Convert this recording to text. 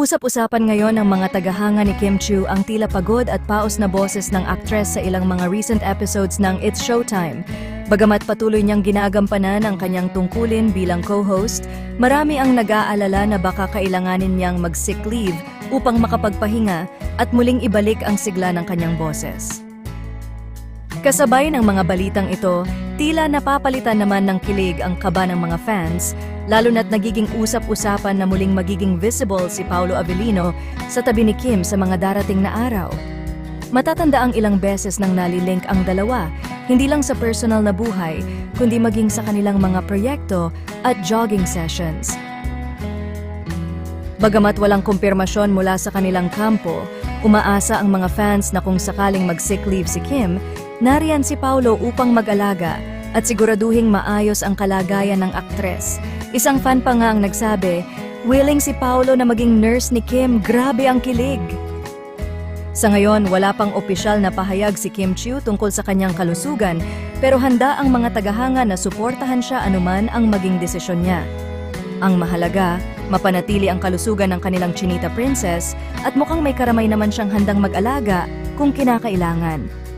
Usap-usapan ngayon ng mga tagahanga ni Kim Chu ang tila pagod at paos na boses ng aktres sa ilang mga recent episodes ng It's Showtime. Bagamat patuloy niyang ginagampanan ang kanyang tungkulin bilang co-host, marami ang nag-aalala na baka kailanganin niyang mag-sick leave upang makapagpahinga at muling ibalik ang sigla ng kanyang boses. Kasabay ng mga balitang ito, tila napapalitan naman ng kilig ang kaba ng mga fans, lalo na't nagiging usap-usapan na muling magiging visible si Paolo Avellino sa tabi ni Kim sa mga darating na araw. Matatanda ang ilang beses nang nalilink ang dalawa, hindi lang sa personal na buhay, kundi maging sa kanilang mga proyekto at jogging sessions. Bagamat walang kumpirmasyon mula sa kanilang kampo, umaasa ang mga fans na kung sakaling mag-sick leave si Kim, nariyan si Paulo upang mag-alaga at siguraduhing maayos ang kalagayan ng aktres. Isang fan pa nga ang nagsabi, willing si Paulo na maging nurse ni Kim, grabe ang kilig. Sa ngayon, wala pang opisyal na pahayag si Kim Chiu tungkol sa kanyang kalusugan, pero handa ang mga tagahanga na suportahan siya anuman ang maging desisyon niya. Ang mahalaga, mapanatili ang kalusugan ng kanilang Chinita Princess at mukhang may karamay naman siyang handang mag-alaga kung kinakailangan.